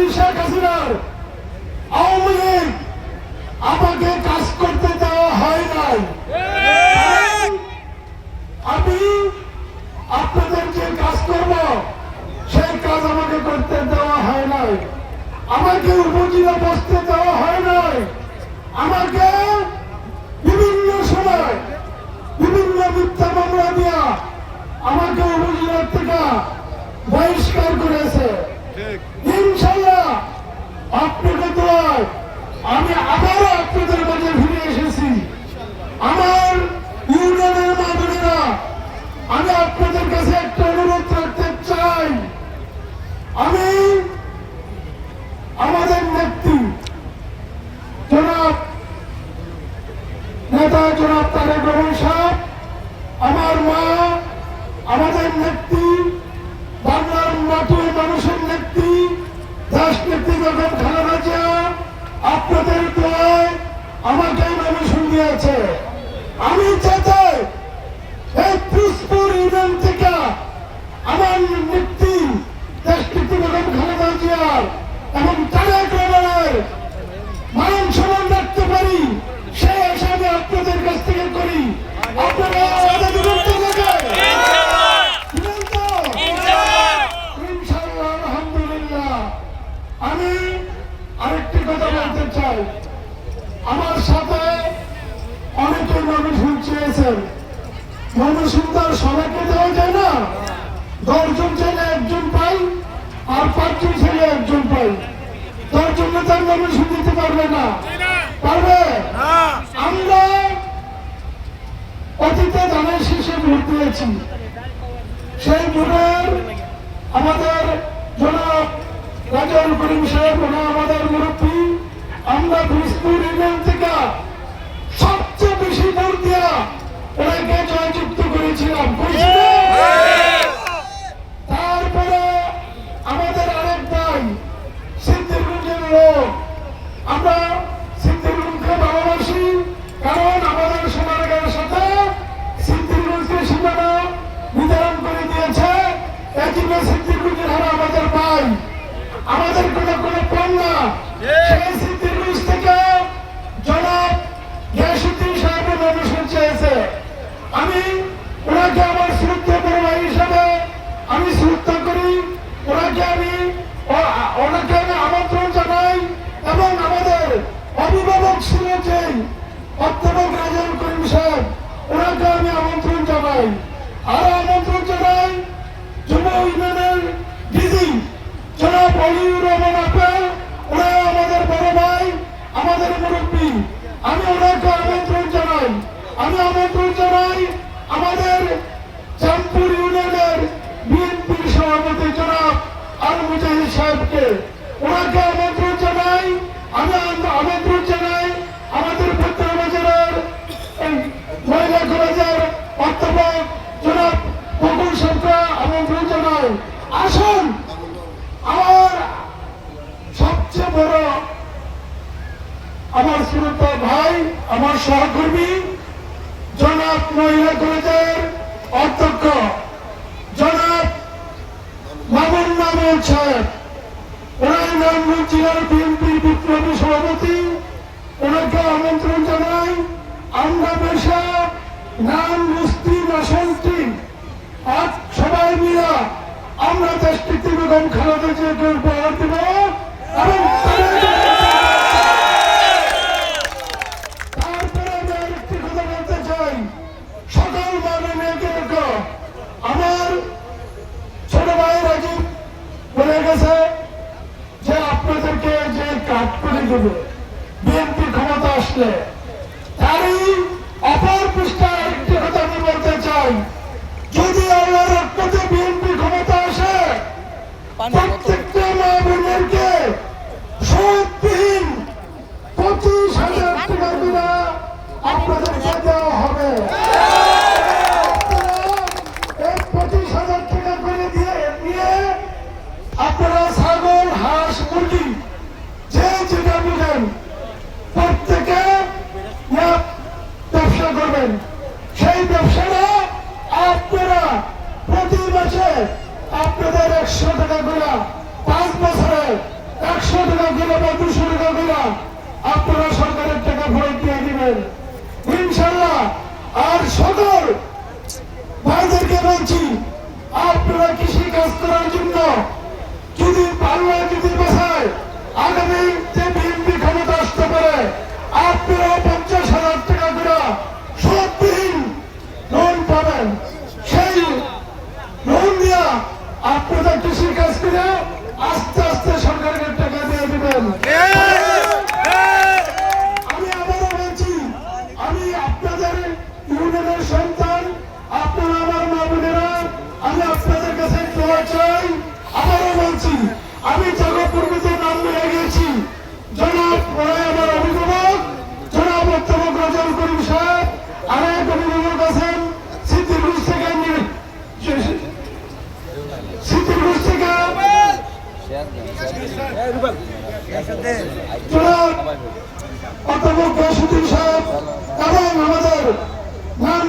করি শেখ হাসিনার আওয়ামী লীগ আমাকে কাজ করতে দেওয়া হয় নাই। আমি আপনাদের যে কাজ করব, সেই কাজ আমাকে করতে দেওয়া হয় নাই। আমাকে উপজেলা বসতে দেওয়া হয় নাই। আমাকে বিভিন্ন সময় বিভিন্ন মিথ্যা মামলা দিয়া আমাকে আমি আবারও আপনাদের মাঝে ফিরে এসেছি। আমার ইউনিয়নের মামুনেরা আমি আপনাদের কাছে একটা অনুরোধ রাখতে চাই। আমি আমাদের নেত্রী, জনাব নেতা জনাব তারেক রহমান সাহেব, আমার মা, আমাদের নেত্রী, বাংলার মাটি ও মানুষের নেত্রী, দেশ নেত্রী খালেদা জিয়া আপনাদের প্রায় আমাকে নমিশন আছে। আমি চাই এই পুষ্পুর ইউনিয়ন থেকে আমার মুক্তি দেশ নেত্রী বেগম খালেদা জিয়ার এবং তারেক রহমানের মান সমান রাখতে পারি সেই আশা আপনাদের কাছ থেকে করি আপনারা আমাদের বিরুদ্ধে থেকে দিবেন তো? ইনশাআল্লাহ, আলহামদুলিল্লাহ। আমি আরেকটি কথা বলতে চাই আমার সাথে অনেকে নমিশন চেয়েছেন। নমিশন তো আর সবাইকে দেওয়া যায় না। দশজন ছেলে একজন পাই আর পাঁচজন ছেলে একজন পাই তার জন্য তার নমিশন দিতে পারবে না। পারবে? আমরা অতীতে ধানের শীষে ভোট দিয়েছি। সেই ভোটের আমাদের জনাব রাজাউল করিম সাহেব ওনা আমাদের মুরব্বী। আমরা ফিরোজপুর ইউনিয়ন দিয়া ওনাকে জয়যুক্ত করেছিলাম করেছিলাম? তারপরে আমাদের আরেক ভাই লোক। আমরা ভালোবাসি কারণ আমাদের সোনারগাঁর সাথে সিদ্দিকুলকে সীমানা নির্ধারণ করে দিয়েছে। জন্য সিদ্দিকুলের হারা আমাদের ভাই। আমাদের কোনো সেই ওনাকে আমি আমন্ত্রণ জানাই। আরও আমন্ত্রণ জানাই যুব ইউনিয়নের দিদি জনাব অলিউর রহমান আপেল। ওরা আমাদের বড় ভাই, আমাদের মুরব্বী। আমি ওনাকে আমন্ত্রণ জানাই। আমি আমন্ত্রণ জানাই আমাদের জামপুর ইউনিয়নের বিএনপির সভাপতি জনাব আল মুজাহিদ সাহেবকে। ওনাকে আমন্ত্রণ জানাই। আমি আম- আমন্ত্রণ অধ্যাপক জনাব বকুল সাহেবকে আমন্ত্রণ জানাই আসুন। আমার সবচেয়ে বড় আমার শ্রোতা ভাই, আমার সহকর্মী, জনাব মহিলা কলেজের অধ্যক্ষ, জনাব মামুন মামুন সাহেব। ওনার নারায়ণগঞ্জ জেলার বিএনপির বিপ্লবী সভাপতি ওনাকে আমন্ত্রণ জানাই আমরা বেশা নাম মুসলিম আসনটি আজ সবাই মিলা আমরা ছোট ভাই রাজীব বলে গেছে যে আপনাদেরকে যে কাট করে দেবে বিএনপি ক্ষমতা আসলে পঁচিশ হাজার পঁচিশ হাজার টাকা দিয়ে আপনারা ছাগল হাঁস মুরগি যে যেটা বুঝেন প্রত্যেকে ব্যবসা করবেন সেই ব্যবসাটা আপনাদের একশো টাকা গুলা পাঁচ বছরে একশো টাকা গুলো বা দুশো টাকা গুলা আপনারা সরকারের টাকা ভরে দিয়ে দিবেন। ইনশাল্লাহ, আর সকল ভাইদেরকে বলছি, আপনারা কৃষি কাজ করার জন্য যদি পাল্লা যদি বাসায়, আগামী যে বিএনপি ক্ষমতা আসতে পারে, আপনারা আমি জগৎপূর্বীতে নাম নিয়ে গিয়েছি। আমার অভিভাবক, জনাব অধ্যাপক করিম সাহেব, আর এক অভিভাবক আছেন অধ্যাপক সাহেব, এবং আমাদের নাম